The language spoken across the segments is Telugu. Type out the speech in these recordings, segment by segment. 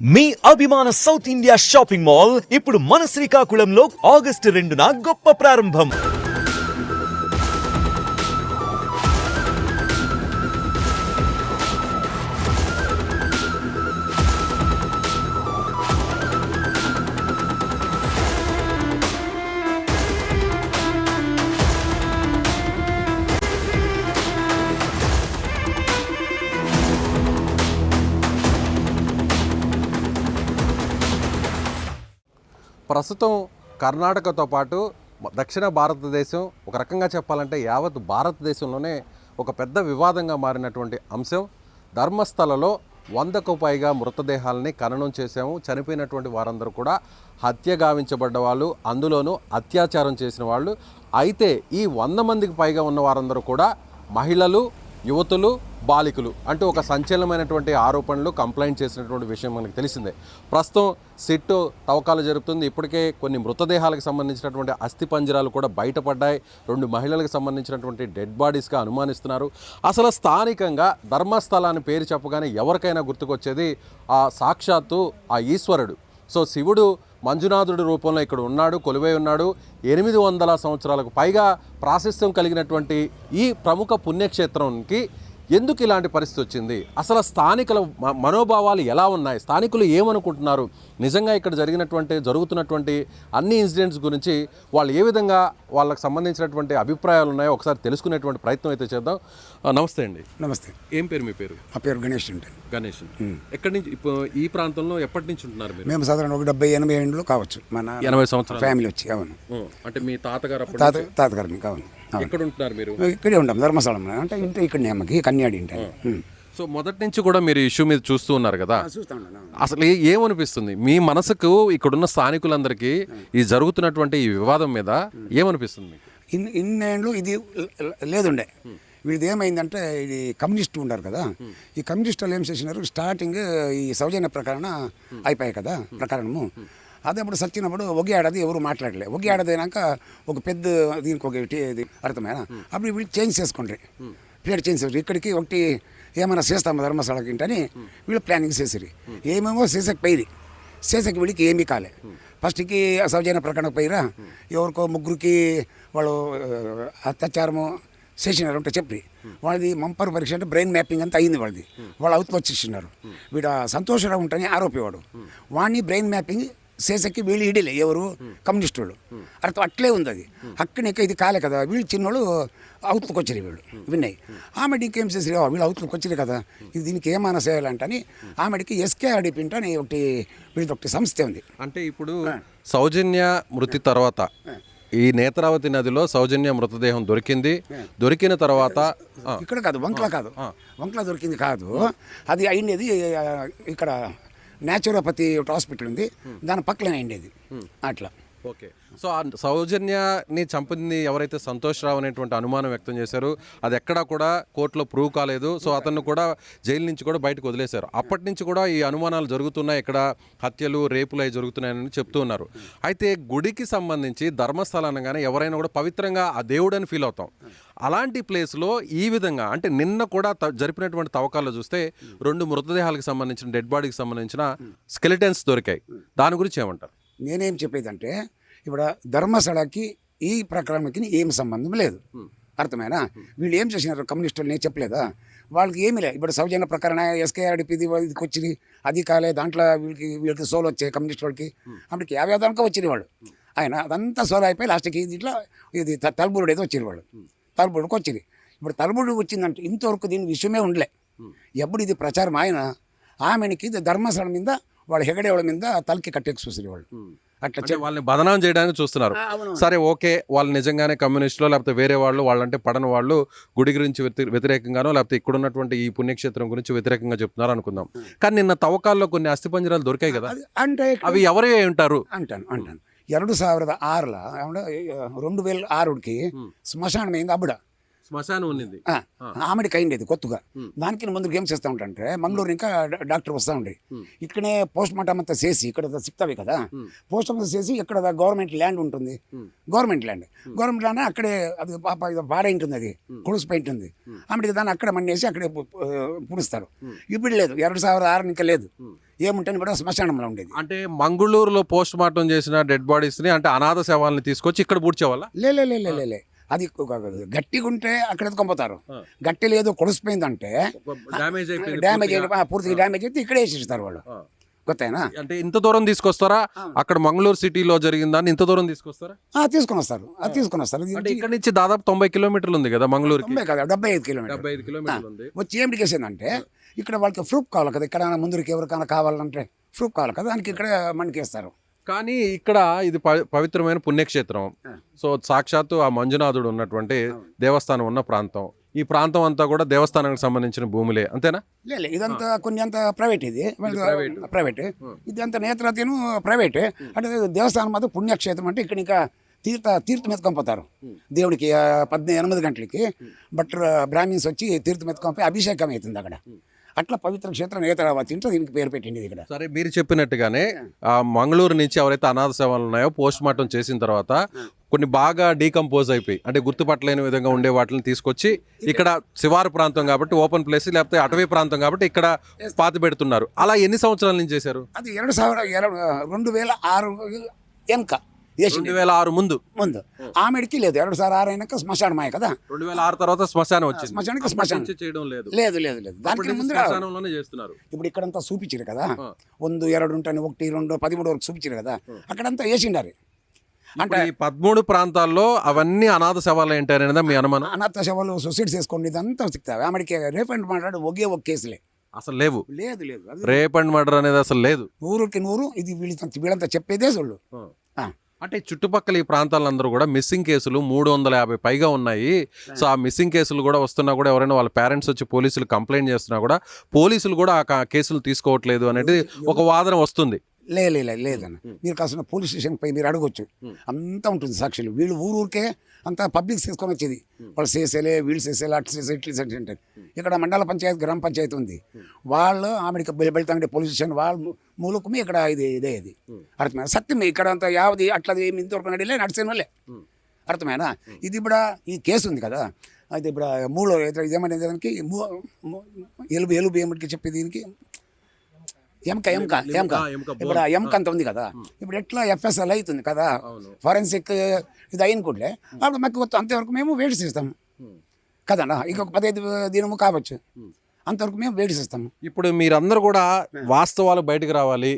మీ అభిమాన సౌత్ ఇండియా షాపింగ్ మాల్ ఇప్పుడు మన శ్రీకాకుళంలో ఆగస్టు రెండున గొప్ప ప్రారంభం. ప్రస్తుతం కర్ణాటకతో పాటు దక్షిణ భారతదేశం ఒక రకంగా చెప్పాలంటే యావత్ భారతదేశంలోనే ఒక పెద్ద వివాదంగా మారినటువంటి అంశం. ధర్మస్థలలో వందకు పైగా మృతదేహాలని ఖననం చేశాము. చనిపోయినటువంటి వారందరూ కూడా హత్య గావించబడ్డ వాళ్ళు అందులోనూ అత్యాచారం చేసిన వాళ్ళు. అయితే ఈ వంద మందికి పైగా ఉన్న వారందరూ కూడా మహిళలు యువతులు బాలికలు అంటూ ఒక సంచలనమైనటువంటి ఆరోపణలు కంప్లైంట్ చేసినటువంటి విషయం మనకు తెలిసిందే. ప్రస్తుతం సిట్టు తవ్వకాలు జరుపుతుంది. ఇప్పటికే కొన్ని మృతదేహాలకు సంబంధించినటువంటి అస్థి పంజరాలు కూడా బయటపడ్డాయి. రెండు మహిళలకు సంబంధించినటువంటి డెడ్ బాడీస్గా అనుమానిస్తున్నారు. అసలు స్థానికంగా ధర్మస్థలాన్ని పేరు చెప్పగానే ఎవరికైనా గుర్తుకొచ్చేది ఆ సాక్షాత్తు ఆ ఈశ్వరుడు. సో శివుడు మంజునాథుడి రూపంలో ఇక్కడ ఉన్నాడు కొలువై ఉన్నాడు. ఎనిమిది వందల సంవత్సరాలకు పైగా ప్రాశస్త్యం కలిగినటువంటి ఈ ప్రముఖ పుణ్యక్షేత్రంకి ఎందుకు ఇలాంటి పరిస్థితి వచ్చింది? అసలు స్థానికుల మనోభావాలు ఎలా ఉన్నాయి? స్థానికులు ఏమనుకుంటున్నారు? నిజంగా ఇక్కడ జరిగినటువంటి జరుగుతున్నటువంటి అన్ని ఇన్సిడెంట్స్ గురించి వాళ్ళు ఏ విధంగా వాళ్ళకి సంబంధించినటువంటి అభిప్రాయాలు ఉన్నాయో ఒకసారి తెలుసుకునేటువంటి ప్రయత్నం అయితే చేద్దాం. ఆ, నమస్తే అండి. నమస్తే. ఏం పేరు మీ పేరు? మా పేరు గణేష్ ఉంటాను గణేష్ ఎక్కడి నుంచి ఇప్పుడు ఈ ప్రాంతంలో ఎప్పటి నుంచి ఉంటున్నారు మీరు? మేము సాధారణ ఒక డెబ్బై ఎనభై ఏళ్ళు కావచ్చు. మన ఎనభై సంవత్సరాలు. ఫ్యామిలీ వచ్చి అవును. అంటే మీ తాతగారు అప్పుడు తాత తాతగారిని అవును అవును. ఎక్కడ ఉంటున్నారు మీరు? ఇక్కడే ఉంటాం ధర్మస్థలం. అంటే ఇంటి ఇక్కడనే అమ్మకి కన్యాడి ఇంటి. సో మొదటి నుంచి కూడా మీరు ఇష్యూ మీద చూస్తూ ఉన్నారు కదా? అసలు ఏమనిపిస్తుంది? మీ మనసుకు ఇక్కడున్న స్థానికులందరికీ ఈ జరుగుతున్నటువంటి ఈ వివాదం మీద ఏమనిపిస్తుంది ఇన్ని ఇన్నేళ్ళు ఇది లేదుండే. వీళ్ళది ఏమైందంటే ఇది కమ్యూనిస్ట్ ఉన్నారు కదా. ఈ కమ్యూనిస్ట్ వాళ్ళు ఏం చేసినారు? స్టార్టింగ్ ఈ సౌజన్య ప్రకరణ అయిపోయాయి కదా ప్రకరణము. అదే అప్పుడు సచ్చినప్పుడు ఒక ఎవరు మాట్లాడలే. ఒక ఒక పెద్ద దీనికి ఒక అర్థమైన అర్థమైనా అప్పుడు వీళ్ళు చేంజ్ చేసుకుంటారు. ప్లేట్ చేంజ్ చేసారు ఇక్కడికి ఒకటి ఏమైనా చేస్తాము ధర్మశాలకి ఇంటని వీళ్ళు ప్లానింగ్ చేసిరి ఏమేమో చేసకపోయి చేసకి వీడికి ఏమీ కాలే. ఫస్ట్కి సౌజన్య ప్రకటన పైరా ఎవరికో ముగ్గురికి వాళ్ళు అత్యాచారము చేసినారు అంటే చెప్పి. వాళ్ళది మంపర్ పరీక్ష అంటే బ్రెయిన్ మ్యాపింగ్ అంతా అయింది వాళ్ళది. వాళ్ళు అవుతూ వచ్చేసినారు. వీడు ఆ సంతోషరావు ఉంటని ఆరోపేవాడు. వాడిని బ్రెయిన్ మ్యాపింగ్ చేసకి వీళ్ళు ఇడిలే ఎవరు? కమ్యూనిస్ట్ వాళ్ళు. అర్థం అట్లే ఉంది అది. అక్కడ ఇంకా ఇది కాలే కదా వీళ్ళు చిన్నోళ్ళు అవుతులకు వచ్చారు వీళ్ళు విన్నాయి. ఆమెడి ఇంకేం చేసారు వీళ్ళు అవుతులకు వచ్చారు కదా ఇది దీనికి ఏమైనా చేయాలంటని ఆమెడికి ఎస్కే అడిపింట అని ఒకటి వీళ్ళది ఒకటి సంస్థ ఉంది. అంటే ఇప్పుడు సౌజన్య మృతి తర్వాత ఈ నేత్రావతి నదిలో సౌజన్య మృతదేహం దొరికింది. దొరికిన తర్వాత ఇక్కడ కాదు వంకల కాదు. వంకల దొరికింది కాదు. అది అయినది ఇక్కడ న్యాచురోపతి ఒక హాస్పిటల్ ఉంది. దాని పక్కనే అయిండేది అట్లా. ఓకే. సో ఆ సౌజన్యని చంపింది ఎవరైతే సంతోష్ రావు అనేటువంటి అనుమానం వ్యక్తం చేశారు అది ఎక్కడా కూడా కోర్టులో ప్రూవ్ కాలేదు. సో అతన్ని కూడా జైలు నుంచి కూడా బయటకు వదిలేశారు. అప్పటి నుంచి కూడా ఈ అనుమానాలు జరుగుతున్నాయి. ఇక్కడ హత్యలు రేపులు అవి జరుగుతున్నాయని చెప్తూ ఉన్నారు. అయితే గుడికి సంబంధించి ధర్మస్థలం అనగానే ఎవరైనా కూడా పవిత్రంగా ఆ దేవుడని ఫీల్ అవుతాం. అలాంటి ప్లేస్లో ఈ విధంగా అంటే నిన్న కూడా జరిపినటువంటి తవ్వకాల్లో చూస్తే రెండు మృతదేహాలకు సంబంధించిన డెడ్ బాడీకి సంబంధించిన స్కెలిటన్స్ దొరికాయి. దాని గురించి ఏమంటారు? నేనేం చెప్పేదంటే ఇప్పుడు ధర్మస్థలకి ఈ ప్రకరణకి ఏం సంబంధం లేదు. అర్థమైనా? వీళ్ళు ఏం చేసినారు? కమ్యూనిస్టులు నేను చెప్పలేదా? వాళ్ళకి ఏమీ లేదు. ఇప్పుడు సౌజన్య ప్రకరణ ఎస్కేఆర్డిపి ఇది ఇదికి వచ్చింది. అది కాలే దాంట్లో వీళ్ళకి వీళ్ళకి సోలు వచ్చాయి కమ్యూనిస్ట్ వాళ్ళకి. అప్పటికి యాభై దాకా వచ్చిన వాళ్ళు. ఆయన అదంతా సోలో అయిపోయి లాస్ట్కి ఇట్లా ఇది త- తలుపురుడు ఏదో వచ్చిన వాళ్ళు. తలుపురుడికి వచ్చింది. ఇప్పుడు తలుపురుడు వచ్చిందంటే ఇంతవరకు దీని విషయమే ఉండలే. ఎప్పుడు ఇది ప్రచారం ఆయన ఆమెనికి ఇది ధర్మస్థలం మీద వాళ్ళు హెగడేవాళ్ళ మీద తలకి కట్టేకి చూసిన వాళ్ళు అట్లా అంటే వాళ్ళని బదనాం చేయడానికి చూస్తున్నారు సరే ఓకే వాళ్ళు నిజంగానే కమ్యూనిస్టులు లేకపోతే వేరే వాళ్ళు వాళ్ళంటే పడని వాళ్ళు గుడి గురించి వ్యతి- వ్యతిరేకంగానో లేకపోతే ఇక్కడ ఉన్నటువంటి ఈ పుణ్యక్షేత్రం గురించి వ్యతిరేకంగా చెప్తున్నారు అనుకుందాం కానీ నిన్న తవ్వకాల్లో కొన్ని అస్థిపంజరాలు దొరికాయి కదా అది అంటే ఇక్కడ అవి ఎవరే అయి ఉంటారు అంటాను అంటాను ಎರಡು ಸಾವಿರದ ಆರಲ ಅಂದ್ರೆ రెండు వేల ఆరుకి శ్మశానం అయింది అప్పుడ శ్మశానం ఉన్నది ఆ, ఆమెడికి అయిండేది కొత్తగా దానికి ముందు ఏం చేస్తా ఉంటాంటే మంగళూరు ఇంకా డా- డాక్టర్ వస్తూ ఉండే ఇక్కడనే పోస్ట్ మార్టం అంతా చేసి ఇక్కడ సిక్తావి కదా పోస్ట్ మార్టం చేసి ఇక్కడ గవర్నమెంట్ ల్యాండ్ ఉంటుంది గవర్నమెంట్ ల్యాండ్ గవర్నమెంట్ ల్యాండ్ అక్కడే అది పాప ఇది పాడై ఉంటుంది అది కొలుసుపై ఉంటుంది ఆమెడికి దాన్ని అక్కడ మన్నేసి అక్కడే పు- పు- పుడుస్తారు ఇప్పుడు లేదు ಎರಡು ಸಾವಿರದ ఆరు ఇంకా లేదు ఏముంటే కూడా శ్మశానంలో ఉండేది అంటే మంగళూరులో పోస్ట్ మార్టం చేసిన డెడ్ బాడీస్ ని అంటే అనాథ శవాలని తీసుకొచ్చి ఇక్కడ పూడ్చేవాళ్ళ లే లే లే లే లే, లే అది గట్టిగా ఉంటే అక్కడ ఎత్తుకొని గట్టి లేదు కొలిసిపోయిందంటే డ్యామేజ్ డ్యామేజ్ పూర్తిగా. డ్యామేజ్ అయితే ఇక్కడే వేసేస్తారు వాళ్ళు. కొత్తనా అంటే ఇంత దూరం తీసుకొస్తారా? అక్కడ మంగళూరు సిటీలో జరిగిందాన్ని ఇంత దూరం తీసుకొస్తారా? తీసుకొని వస్తారు అది తీసుకొని వస్తారు ఇక్కడ నుంచి దాదాపు తొంభై కిలోమీటర్లు ఉంది కదా తొంభై కదా డెబ్బై ఐదు కిలోమీటర్ డెబ్బై ఐదు కిలోమీటర్లు ఉంది వచ్చి ఏమిటి కేసిందంటే ఇక్కడ వాళ్ళకి ప్రూఫ్ కావాలి కదా ఇక్కడ ముందుకి ఎవరికైనా కావాలంటే ప్రూఫ్ కావాలి కదా దానికి ఇక్కడ మనకేస్తారు కానీ ఇక్కడ ఇది పవి- పవిత్రమైన పుణ్యక్షేత్రం. సో సాక్షాత్తు ఆ మంజునాథుడు ఉన్నటువంటి దేవస్థానం ఉన్న ప్రాంతం. ఈ ప్రాంతం అంతా కూడా దేవస్థానానికి సంబంధించిన భూములే అంతేనా? లేదు ఇదంతా కొన్ని అంత ప్రైవేట్ ఇది. ప్రైవేట్. ఇది అంత నేత్రతీను ప్రైవేట్. అంటే దేవస్థానం మాత్రం పుణ్యక్షేత్రం అంటే ఇక్కడ ఇంకా తీర్థ తీర్థం ఎత్తుకొని దేవుడికి పద్దెనిమిది ఎనిమిది గంటలకి. బట్ బ్రాహ్మిన్స్ వచ్చి తీర్థం ఎత్తుకొని అభిషేకం అవుతుంది అక్కడ. అట్లా పవిత్ర క్షేత్రం నేతరావతి ఇంట్లో దీనికి పేరు పెట్టింది ఇక్కడ. సరే మీరు చెప్పినట్టుగానే మంగళూరు నుంచి ఎవరైతే అనాథ సేవలు ఉన్నాయో పోస్ట్ మార్టం చేసిన తర్వాత కొన్ని బాగా డీకంపోజ్ అయిపోయి అంటే గుర్తుపట్టలేని విధంగా ఉండే వాటిని తీసుకొచ్చి ఇక్కడ శివారు ప్రాంతం కాబట్టి ఓపెన్ ప్లేస్ లేకపోతే అటవీ ప్రాంతం కాబట్టి ఇక్కడ పాతి పెడుతున్నారు. అలా ఎన్ని సంవత్సరాల నుంచి చేశారు? అది రెండు రెండు వేల ఆరు వెనుక రెండు వేల ఆరు ముందు ముందు ఆమెడికి లేదు ಎರಡು ಸಾವಿರ ఆరు అయినాక శ్మశానమాయ కదా రెండు వేల ఆరు తర్వాత శ్మశానం వచ్చింది శ్మశానానికి అప్పటి శ్మశానం నుంచి చేయడం లేదు లేదు లేదు లేదు అప్పటి దానికి నుంచి ముందు శ్మశానంలోనే చేస్తున్నారు ఇప్పుడు ఇక్కడంతా చూపించారు కదా ఆ. ಒಂದು ಎರಡು ఉంటాను ఒకటి రెండు పదమూడు వరకు చూపించారు కదా అక్కడంతా వేసిండారు అంటే ఇప్పుడు ఈ పదమూడు ప్రాంతాల్లో అవన్నీ అనాథ శవాలు ఏంటి అనేది మీ అనుమానం అనాథ శవాలు సొసైడ్ చేసుకొని ఇదంతా సిక్తావి ఆమెడికి రేపండి మాట్లాడి ఒకే ఒక కేసులే అసలు లేవు లేదు లేదు అది రేప్ అండ్ మర్డర్ అనేది అసలు లేదు నూరుకి నూరు ఇది వీళ్ళంతా వీళ్ళంతా చెప్పేదే సొల్లు ఆ. అంటే చుట్టుపక్కల ఈ ప్రాంతాలందరూ కూడా మిస్సింగ్ కేసులు మూడు వందల యాభై పైగా ఉన్నాయి. సో ఆ మిస్సింగ్ కేసులు కూడా వస్తున్నా కూడా ఎవరైనా వాళ్ళ పేరెంట్స్ వచ్చి పోలీసులు కంప్లైంట్ చేస్తున్నా కూడా పోలీసులు కూడా ఆ కేసులు తీసుకోవట్లేదు అనేది ఒక వాదన వస్తుంది. లే లే లే, లేదన్న. మీరు కాసిన పోలీస్ స్టేషన్ పై మీరు అడగొచ్చు. అంతా ఉంటుంది సాక్షులు. వీళ్ళు ఊరు ఊరికే అంతా పబ్లిక్ తీసుకొని వచ్చేది. వాళ్ళు చేసేలే వీళ్ళు చేసేలే అట్లు చేసే ఇట్లు చేసే అంటారు. ఇక్కడ మండల పంచాయతీ గ్రామ పంచాయతీ ఉంది. వాళ్ళు ఆమెడికి వెళ్తాంటే పోలీస్ స్టేషన్ వాళ్ళ మూలకమే ఇక్కడ ఇది ఇదే ఇది. అర్థమైనా సత్యం ఇక్కడ అంతా యావది అట్లది ఇంతవరకు నడిలే నడిచిన వాళ్ళే. అర్థమైనా ఇది ఇప్పుడు ఈ కేసు ఉంది కదా. అయితే ఇప్పుడు మూడు ఇదేమనే దానికి ఎలుబు ఎలుబు ఏమిటికి చెప్పే దీనికి? ఎంక ఎంక ఎంక ఇప్పుడు ఆ ఎంక అంత ఉంది కదా. ఇప్పుడు ఎట్లా ఎఫ్ఎస్ఎల్ అవుతుంది కదా. ఫారెన్సిక్ ఇది అయిన కూడలే. అప్పుడు మాకు కొత్త అంతవరకు మేము వెయిట్ చేస్తాము. కదన్నా ఇంకొక పదహైదు దినము కావచ్చు. అంతవరకు మేము వెయిట్ చేస్తాము. ఇప్పుడు మీరందరూ కూడా వాస్తవాలు బయటకు రావాలి.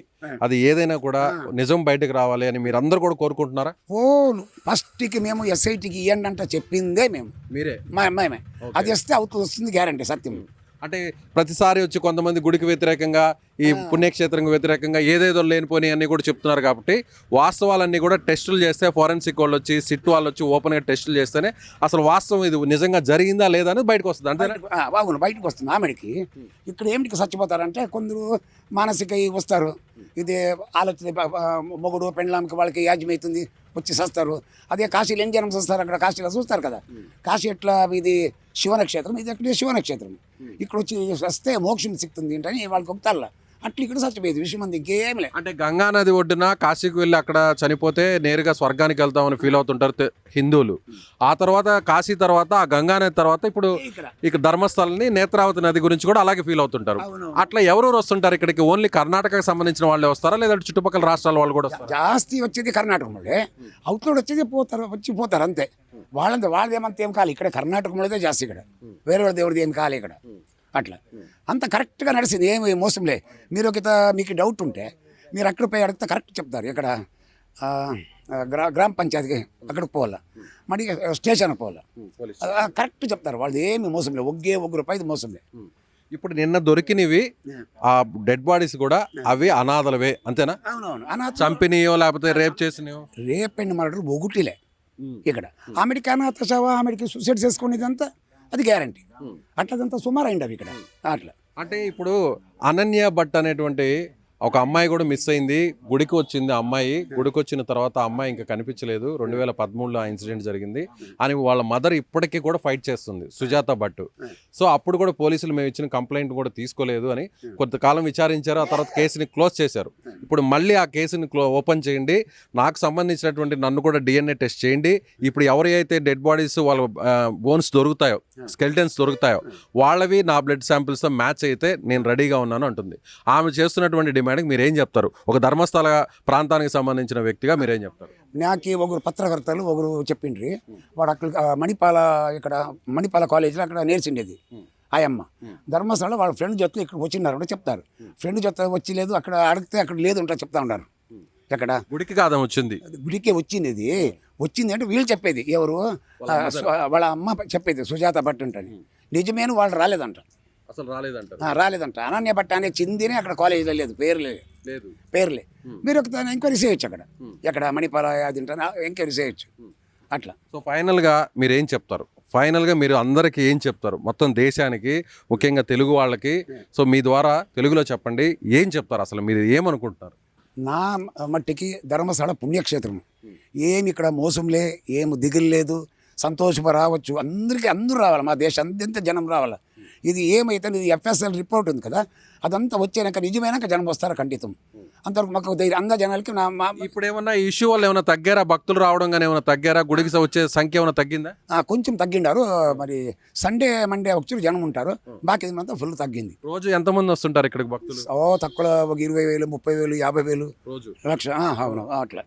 అది ఏదైనా కూడా నిజం బయటకు రావాలి అని మీరందరూ కూడా కోరుకుంటున్నారా? ఓ ఫస్ట్కి మేము ఎస్ఐటికి ఇవ్వండి అంటే చెప్పిందే మేము. మీరే? మా మేమే అది వస్తే అవుతుంది వస్తుంది గ్యారంటీ సత్యం. అంటే ప్రతిసారి వచ్చి కొంతమంది గుడికి వ్యతిరేకంగా ఈ పుణ్యక్షేత్రంకి వ్యతిరేకంగా ఏదేదో లేనిపోని అన్ని కూడా చెప్తున్నారు కాబట్టి వాస్తవాలన్నీ కూడా టెస్టులు చేస్తే ఫోరెన్సిక్ వాళ్ళు వచ్చి సిట్ వాళ్ళు వచ్చి ఓపెన్గా టెస్టులు చేస్తేనే అసలు వాస్తవం ఇది నిజంగా జరిగిందా లేదా అనేది బయటకు వస్తుంది. ఆ, బాగుంది బయటకు వస్తుంది ఆమెడికి. ఇక్కడ ఏమిటికి చచ్చిపోతారంటే కొందరు మానసిక వస్తారు. ఇది ఆలోచన మొగుడు పెండ్లాంకి వాళ్ళకి యాజ్యం అవుతుంది వచ్చి చస్తారు అదే కాశీలో ఏం జనం చూస్తారు అక్కడ కాశీలో చూస్తారు కదా. కాశీ ఎట్లా ఇది? శివనక్షేత్రం ఇది ఎక్కడ శివనక్షేత్రం. ఇక్కడ వచ్చి వస్తే మోక్షం సిక్తుంది ఏంటని వాళ్ళకి ఒప్పుతారులా అట్లా ఇక్కడ చచ్చిపోయేది విషయం అంది ఇంకేం లే అంటే గంగా నది ఒడ్డున కాశీకి వెళ్ళి అక్కడ చనిపోతే నేరుగా స్వర్గానికి వెళ్తామని ఫీల్ అవుతుంటారు హిందువులు. ఆ తర్వాత కాశీ తర్వాత ఆ గంగా నది తర్వాత ఇప్పుడు ఇక్కడ. ఇక ధర్మస్థలని నేత్రావతి నది గురించి కూడా అలాగే ఫీల్ అవుతుంటారు. అట్లా ఎవరెవరు వస్తుంటారు ఇక్కడికి? ఓన్లీ కర్ణాటకకు సంబంధించిన వాళ్ళే వస్తారా? లేదంటే చుట్టుపక్కల రాష్ట్రాల వాళ్ళు కూడా వస్తారా? జాస్తి వచ్చేది కర్ణాటకంలోనే అవుట్లోడ్ వచ్చేది పోతారు వచ్చి పోతారు అంతే. వాళ్ళంతా వాళ్ళది ఏమంత ఏం కాదు ఇక్కడ కర్ణాటకంలోదే జాస్తి ఇక్కడ. వేరే వాళ్ళ దేవుడిది ఏం కాలే ఇక్కడ? అట్లా. అంత కరెక్ట్గా నడిచింది ఏమి మోసంలే మీరు ఒక మీకు డౌట్ ఉంటే మీరు అక్కడ పోయి అడిగితే కరెక్ట్ చెప్తారు. ఇక్కడ గ్రా గ్రామ పంచాయతీకి అక్కడికి పోవాలా? మరి స్టేషన్కి పోవాలా? కరెక్ట్ చెప్తారు. వాళ్ళు ఏమి మోసంలే ఒగ్గే ఒగ్గు రూపాయి మోసంలే ఇప్పుడు నిన్న దొరికినవి ఆ డెడ్ బాడీస్ కూడా అవి అనాథలవే అంతేనా? అవునవును. అనాథ చంపినయో లేకపోతే రేప్ చేసినయో? రేపెండ్ మర్డర్ ఒకటిలే ఇక్కడ. ఆమెడికి అనాథ శవ ఆమెడికి సూసైడ్ చేసుకునేదంతా అది గ్యారంటీ. అట్లదంతా సుమారు అయింది అవి ఇక్కడ. అట్లా. అంటే ఇప్పుడు అనన్య భట్ అనేటువంటి ఒక అమ్మాయి కూడా మిస్ అయింది. గుడికి వచ్చింది అమ్మాయి. గుడికి వచ్చిన తర్వాత అమ్మాయి ఇంకా కనిపించలేదు. రెండు వేల పదమూడులో ఆ ఇన్సిడెంట్ జరిగింది. అని వాళ్ళ మదర్ ఇప్పటికీ కూడా ఫైట్ చేస్తుంది. సుజాత భట్ సో అప్పుడు కూడా పోలీసులు మేము ఇచ్చిన కంప్లైంట్ కూడా తీసుకోలేదు అని కొంతకాలం విచారించారు. ఆ తర్వాత కేసుని క్లోజ్ చేశారు. ఇప్పుడు మళ్ళీ ఆ కేసుని ఓపెన్ చేయండి. నాకు సంబంధించినటువంటి నన్ను కూడా డిఎన్ఏ టెస్ట్ చేయండి. ఇప్పుడు ఎవరి అయితే డెడ్ బాడీస్ వాళ్ళ బోన్స్ దొరుకుతాయో స్కెల్టన్స్ దొరుకుతాయో వాళ్ళవి నా బ్లడ్ శాంపిల్స్తో మ్యాచ్ అయితే నేను రెడీగా ఉన్నాను అంటుంది. ఆమె చేస్తున్నటువంటి డిమాండ్కి మీరు ఏం చెప్తారు? ఒక ధర్మస్థల ప్రాంతానికి సంబంధించిన వ్యక్తిగా మీరేం చెప్తారు? నాకు ఒకరు పత్రకర్తలు ఒకరు చెప్పిండ్రి. వాడు అక్కడ మణిపాల ఇక్కడ మణిపాల కాలేజీలో అక్కడ నేర్చిండేది. ఆయమ్మ. ధర్మస్థల వాళ్ళ ఫ్రెండ్ జొత్తు ఇక్కడ వచ్చినారు చెప్తారు. ఫ్రెండ్ జొత్త వచ్చి లేదు అక్కడ అడిగితే అక్కడ లేదు ఉంటా చెప్తా ఉన్నారు. ఎక్కడ? గుడికి కాదం వచ్చింది. గుడికే వచ్చింది ఇది వచ్చింది అంటే వీళ్ళు చెప్పేది. ఎవరు? వాళ్ళ అమ్మ చెప్పేది సుజాత భట్ నిజమేను వాళ్ళు రాలేదంట. అసలు రాలేదంటారు. ఆ, రాలేదంట. అనన్య భట్ అనే చిందినే అక్కడ కాలేజీలో లేదు పేర్లే లేదు. పేర్లే. మీరు ఒక ఎంక్వైరీ చేయొచ్చు అక్కడ. ఎక్కడ మణిపాల అది ఎంక్వైరీ చేయొచ్చు. అట్లా. సో ఫైనల్గా మీరు ఏం చెప్తారు? ఫైనల్గా మీరు అందరికీ ఏం చెప్తారు? మొత్తం దేశానికి ముఖ్యంగా తెలుగు వాళ్ళకి. సో మీ ద్వారా తెలుగులో చెప్పండి. ఏం చెప్తారు అసలు? మీరు ఏమనుకుంటున్నారు? నా మట్టికి ధర్మస్థల పుణ్యక్షేత్రం ఏమి ఇక్కడ మోసంలే ఏమి దిగులు లేదు. సంతోషప రావచ్చు. అందరికీ అందరూ రావాలి. మా దేశం అంత జనం రావాలి? ఇది ఏమైతే ఇది ఎఫ్ఎస్ఎల్ రిపోర్ట్ ఉంది కదా అదంతా వచ్చాక నిజమైనాక జనం వస్తారు ఖండితం? అంతవరకు మాకు ధైర్యం అంద జనాలకి నా మా ఇప్పుడు ఏమన్నా ఇష్యూ వల్ల ఏమైనా తగ్గారా? భక్తులు రావడం కానీ ఏమైనా తగ్గారా? గుడికి వచ్చే సంఖ్య ఏమైనా తగ్గిందా? కొంచెం తగ్గిండారు. మరి సండే మండే వచ్చి జనం ఉంటారు. బాకీ అంతా ఫుల్ తగ్గింది. రోజు ఎంతమంది వస్తుంటారు ఇక్కడికి భక్తులు? ఓ తక్కువ ఒక ఇరవై వేలు ముప్పై వేలు యాభై వేలు రోజు. లక్ష అవును అట్లా.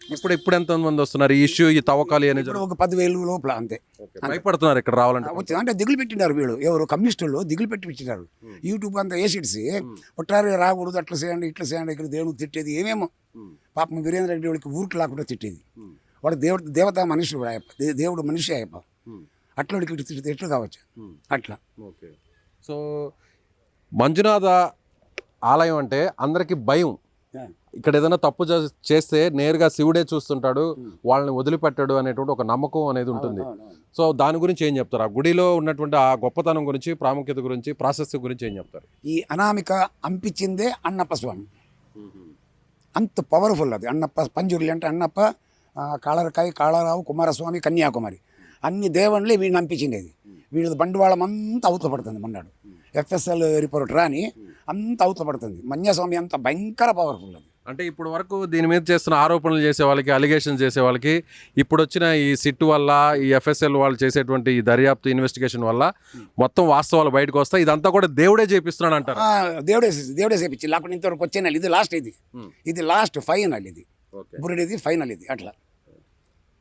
ఇప్పుడు ఇప్పుడు ఎంత మంది వస్తున్నారు? ఈ ఇష్యూ ఈ తవ్వకాలు అనేది ఇప్పుడు ఒక పదివేలు లోపల అంతే. భయపడుతున్నారు ఇక్కడ రావాలంటే వచ్చింది అంటే దిగులు పెట్టినారు వీళ్ళు. ఎవరు కమ్యూనిస్టులు దిగులు పెట్టి పెట్టినారు యూట్యూబ్ అంతా వేసిడిసి ఒట్టారు రాకూడదు అట్లా చేయండి ఇట్లా చేయండి ఇక్కడ దేవుడికి తిట్టేది ఏమేమో. పాపం వీరేంద్ర రెడ్డి వాడికి ఊరికి లేకుండా తిట్టేది. వాడు దేవుడు దేవత మనుషుడు వాడు అయ్యప్ప దేవుడు మనిషి అయ్యప్ప. అట్లా వాడికి ఇటు తిడితే ఎట్లు కావచ్చు. అట్లా. ఓకే. సో మంజునాథ ఆలయం అంటే అందరికీ భయం. ఇక్కడ ఏదైనా తప్పు చేస్తే నేరుగా శివుడే చూస్తుంటాడు వాళ్ళని వదిలిపెట్టాడు అనేటువంటి ఒక నమ్మకం అనేది ఉంటుంది. సో దాని గురించి ఏం చెప్తారు? ఆ గుడిలో ఉన్నటువంటి ఆ గొప్పతనం గురించి ప్రాముఖ్యత గురించి ప్రాశస్త్యం గురించి ఏం చెప్తారు? ఈ అనామిక అంపించిందే అన్నప్ప స్వామి. అంత పవర్ఫుల్ అది. అన్నప్ప పంజుర్లి అంటే అన్నప్ప కాళరకాయ కాళరావు కుమారస్వామి కన్యాకుమారి. అన్ని దేవుళ్ళే వీడిని అంపించిండేది. వీళ్ళది బండివాళం అంతా అవతల పడుతుంది మన్నాడు. ఎఫ్ఎస్ఎల్ రిపోర్ట్ రాని అంత పడుతుంది. మన్యస్వామి అంత భయంకర పవర్ఫుల్ అది. అంటే ఇప్పుడు వరకు దీని మీద చేస్తున్న ఆరోపణలు చేసే వాళ్ళకి అలిగేషన్ చేసే వాళ్ళకి ఇప్పుడు వచ్చిన ఈ సిట్ వల్ల ఈ ఎఫ్ఎస్ఎల్ వాళ్ళు చేసేటువంటి ఈ దర్యాప్తు ఇన్వెస్టిగేషన్ వల్ల మొత్తం వాస్తవాలు బయటకు వస్తాయి. ఇదంతా కూడా దేవుడే చేపిస్తున్నాడు అంటారు. దేవుడే దేవుడే చేపించి లేకుండా ఇంతవరకు వచ్చే ఇది లాస్ట్ ఇది. ఇది లాస్ట్ ఫైనల్ ఇది. బురుడిది ఫైనల్ ఇది అట్లా.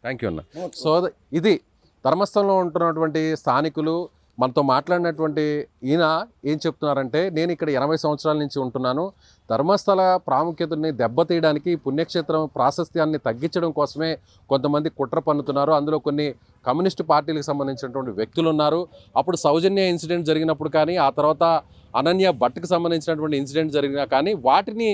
థ్యాంక్ యూ అన్న. సో ఇది ధర్మస్థలంలో ఉంటున్నటువంటి స్థానికులు మనతో మాట్లాడినటువంటి ఈయన ఏం చెప్తున్నారంటే నేను ఇక్కడ ఎనభై సంవత్సరాల నుంచి ఉంటున్నాను. ధర్మస్థల ప్రాముఖ్యతని దెబ్బతీయడానికి పుణ్యక్షేత్రం ప్రాశస్త్యాన్ని తగ్గించడం కోసమే కొంతమంది కుట్ర పన్నుతున్నారు. అందులో కొన్ని కమ్యూనిస్టు పార్టీలకు సంబంధించినటువంటి వ్యక్తులు ఉన్నారు అప్పుడు సౌజన్య ఇన్సిడెంట్ జరిగినప్పుడు కానీ ఆ తర్వాత అనన్య భట్కి సంబంధించినటువంటి ఇన్సిడెంట్ జరిగినా కానీ వాటిని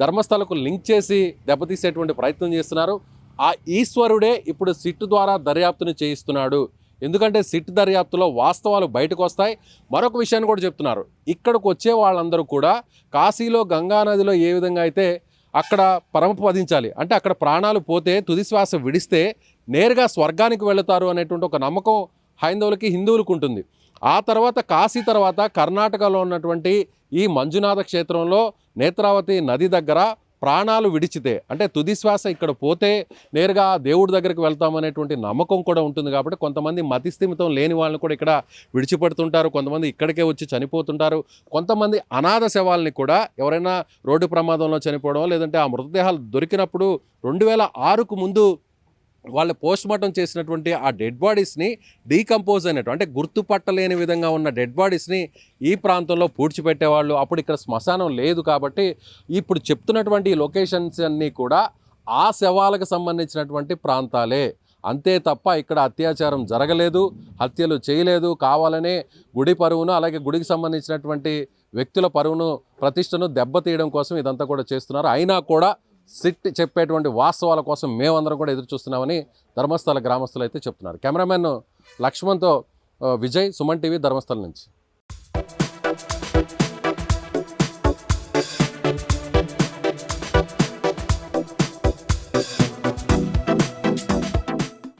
ధర్మస్థలకు లింక్ చేసి దెబ్బతీసేటువంటి ప్రయత్నం చేస్తున్నారు. ఆ ఈశ్వరుడే ఇప్పుడు సిట్టు ద్వారా దర్యాప్తును చేయిస్తున్నాడు. ఎందుకంటే సిట్ దర్యాప్తులో వాస్తవాలు బయటకు వస్తాయి. మరొక విషయాన్ని కూడా చెప్తున్నారు. ఇక్కడికి వచ్చే వాళ్ళందరూ కూడా కాశీలో గంగా నదిలో ఏ విధంగా అయితే అక్కడ పరమపదించాలి అంటే అక్కడ ప్రాణాలు పోతే తుది శ్వాస విడిస్తే నేరుగా స్వర్గానికి వెళతారు అనేటువంటి ఒక నమ్మకం హైందవులకి హిందువులకు ఉంటుంది. ఆ తర్వాత కాశీ తర్వాత కర్ణాటకలో ఉన్నటువంటి ఈ మంజునాథ క్షేత్రంలో నేత్రావతి నది దగ్గర ప్రాణాలు విడిచితే అంటే తుది శ్వాస ఇక్కడ పోతే నేరుగా దేవుడి దగ్గరికి వెళ్తామనేటువంటి నమ్మకం కూడా ఉంటుంది కాబట్టి కొంతమంది మతిస్థిమితం లేని వాళ్ళని కూడా ఇక్కడ విడిచిపెడుతుంటారు. కొంతమంది ఇక్కడికే వచ్చి చనిపోతుంటారు. కొంతమంది అనాథ శవాల్ని కూడా ఎవరైనా రోడ్డు ప్రమాదంలో చనిపోవడం లేదంటే ఆ మృతదేహాలు దొరికినప్పుడు రెండు వేల ఆరుకు ముందు వాళ్ళు పోస్ట్ మార్టం చేసినటువంటి ఆ డెడ్ బాడీస్ని డీకంపోజ్ అయినట్టు అంటే గుర్తుపట్టలేని విధంగా ఉన్న డెడ్ బాడీస్ని ఈ ప్రాంతంలో పూడ్చిపెట్టేవాళ్ళు. అప్పుడు ఇక్కడ శ్మశానం లేదు కాబట్టి ఇప్పుడు చెప్తున్నటువంటి లొకేషన్స్ అన్నీ కూడా ఆ శవాలకు సంబంధించినటువంటి ప్రాంతాలే. అంతే తప్ప ఇక్కడ అత్యాచారం జరగలేదు హత్యలు చేయలేదు. కావాలనే గుడి పరువును అలాగే గుడికి సంబంధించినటువంటి వ్యక్తుల పరువును ప్రతిష్టను దెబ్బతీయడం కోసం ఇదంతా కూడా చేస్తున్నారు. అయినా కూడా సిట్ చెప్పేటువంటి వాస్తవాల కోసం మేమందరం కూడా ఎదురు చూస్తున్నామని ధర్మస్థల గ్రామస్తులు అయితే చెప్తున్నారు. కెమెరామెన్ లక్ష్మణ్తో విజయ్ సుమన్ టీవీ ధర్మస్థలం నుంచి.